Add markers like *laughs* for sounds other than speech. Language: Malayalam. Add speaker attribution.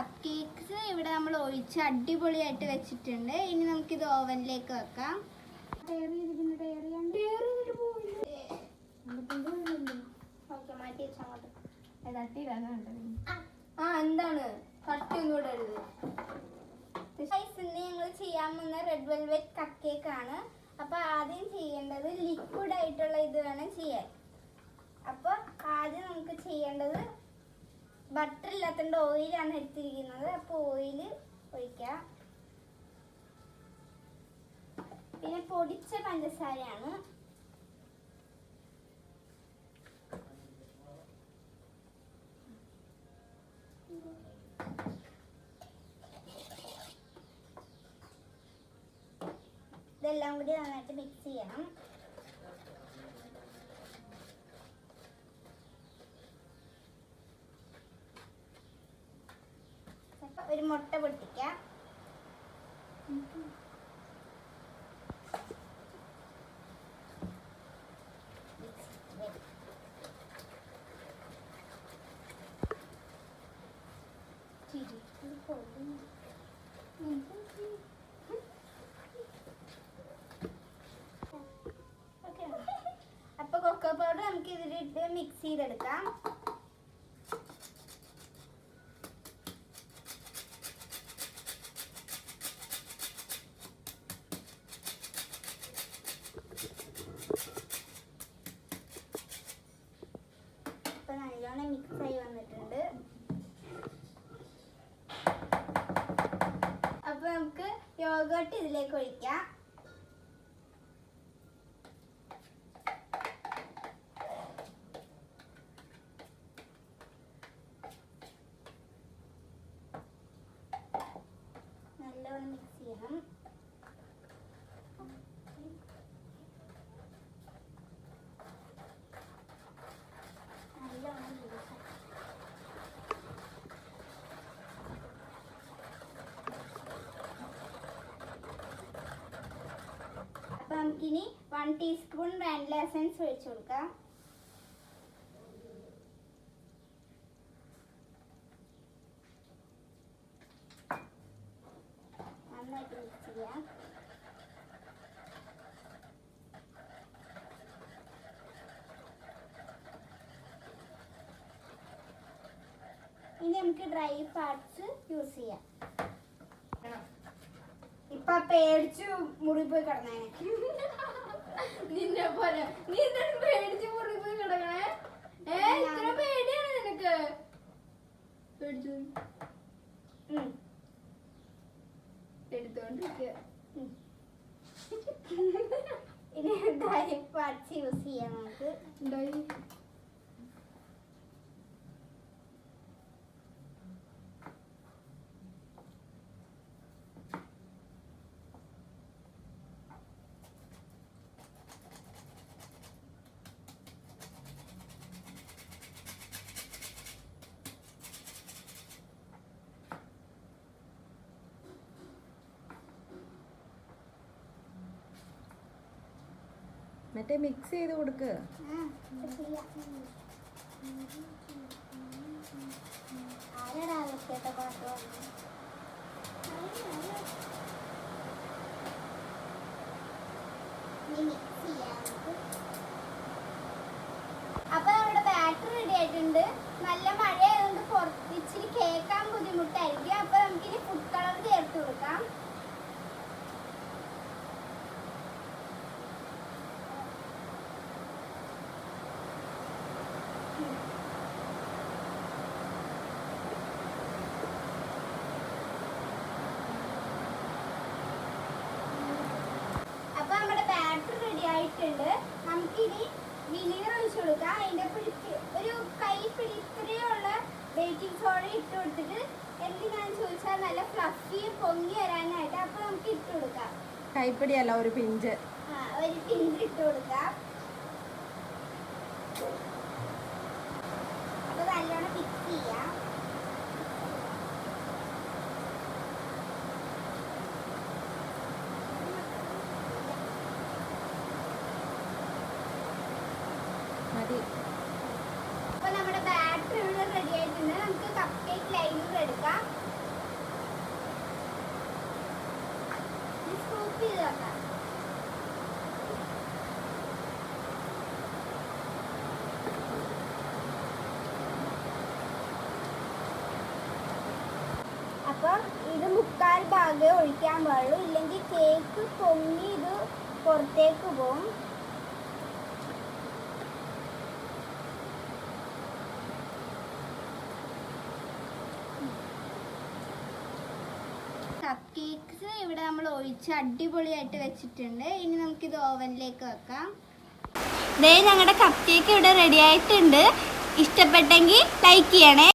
Speaker 1: കപ്പ് കേക്ക്സ് ഇവിടെ നമ്മൾ ഒഴിച്ച് അടിപൊളിയായിട്ട് വെച്ചിട്ടുണ്ട്. ഇനി നമുക്കിത് ഓവനിലേക്ക് വെക്കാം. ആ എന്താണ്? ഇന്ന് ഞങ്ങൾ ചെയ്യാൻ പോകുന്ന റെഡ് വെൽവെറ്റ് കപ്പ് കേക്ക് ആണ്. അപ്പൊ ആദ്യം ചെയ്യേണ്ടത് ലിക്വിഡ് ആയിട്ടുള്ള ഇത് വേണം ചെയ്യാൻ. അപ്പൊ ആദ്യം നമുക്ക് ചെയ്യേണ്ടത് ബട്ടർ ഇല്ലാത്തതുകൊണ്ട് ഓയിലാണ് എടുത്തിരിക്കുന്നത്. അപ്പൊ ഓയിൽ ഒഴിക്കാം. പിന്നെ പൊടിച്ച പഞ്ചസാരയാണ്. ഇതെല്ലാം കൂടി നന്നായിട്ട് മിക്സ് ചെയ്യണം. ഒരു മുട്ട പൊട്ടിക്കാം. *laughs* അപ്പൊ കൊക്കോ പൗഡർ നമുക്ക് ഇതിലിട്ട് മിക്സ് ചെയ്തെടുക്കാം ഇപ്പൊ നല്ലോണം മിക്സ് ആയി വന്നിട്ടുണ്ട് അപ്പൊ നമുക്ക് യോഗട്ട് ഇതിലേക്ക് ഒഴിക്കാം. നല്ലോണം മിക്സ് ചെയ്യണം നല്ലോണം mix ആക്കാം. അപ്പൊ നമുക്കിനി വൺ ടീസ്പൂൺ വാനില എസൻസ് ഒഴിച്ചു കൊടുക്കാം. ഇനി നമുക്ക് ഡ്രൈ പാർട്സ് യൂസ് ചെയ്യാം. ഇപ്പൊ പേടിച്ചു മുറി പോയി കിടന്നേ.
Speaker 2: നിന്നെ പോലെ. നീ എന്താണ് പേടിച്ച് മുറി പോയി കിടക്കണേ? ഏ ഇത്ര പേടിയാണ് നിനക്ക്? പേടിച്ചു. എടുത്തോണ്ടിരിക്കുക.
Speaker 1: ഇനി ഡ്രൈ പച്ച യൂസ് ചെയ്യാം നമുക്ക്.
Speaker 2: ഉണ്ടായി
Speaker 3: മറ്റേ മിക്സ് ചെയ്ത് കൊടുക്ക്.
Speaker 1: ആ, ഇത് ചെയ്യാം. ആരെടാ വൃത്തികെട്ട പാട്ട് പാടുന്നത്? ഇനി mix ചെയ്യാം നമുക്ക്. അപ്പൊ നമ്മുടെ ബാറ്ററി റെഡി ആയിട്ടുണ്ട് നല്ല മഴയായതുകൊണ്ട് പുറത്ത് ഇച്ചിരി കേൾക്കാൻ ബുദ്ധിമുട്ടായിരിക്കും അപ്പൊ നമുക്കിനി ഫുഡ് കളർ ചേർത്ത് കൊടുക്കാം അപ്പൊ നമ്മുടെ ബാറ്ററി റെഡി ആയിട്ടുണ്ട് നമുക്കിനി വിനീഗർ ഒഴിച്ചു കൊടുക്കുക അതിന്റെ പിടിക്ക്. ഒരു കൈ പിടിത്രയുള്ള ബേക്കിംഗ് സോഡ ഇട്ട് കൊടുത്തിട്ട് എന്തിനാന്ന് ചോദിച്ചാൽ നല്ല ഫ്ലഫി പൊങ്ങി വരാനായിട്ട് അപ്പൊ നമുക്ക് ഇട്ട് കൊടുക്കാം.
Speaker 3: കൈപ്പിടിയല്ല ഒരു പിഞ്ച്.
Speaker 1: ആ, ഒരു പിഞ്ച് ഇട്ട് കൊടുക്കാം. ഇവിടെ നമുക്ക് കപ്പ് കേക്ക് എടുക്കാം. അപ്പം ഇത് മുക്കാൽ ഭാഗമേ ഒഴിക്കാൻ പാടുള്ളൂ. ഇല്ലെങ്കിൽ കേക്ക് പൊങ്ങി ഇത് പുറത്തേക്ക് പോകും. കപ്പ് കേക്ക്സ് ഇവിടെ നമ്മൾ ഒഴിച്ച് അടിപൊളിയായിട്ട് വെച്ചിട്ടുണ്ട്. ഇനി നമുക്കിത് ഓവനിലേക്ക് വെക്കാം. ദേ ഞങ്ങളുടെ കപ്പ് കേക്ക് ഇവിടെ റെഡി ആയിട്ടുണ്ട്. ഇഷ്ടപ്പെട്ടെങ്കിൽ ലൈക്ക് ചെയ്യണേ.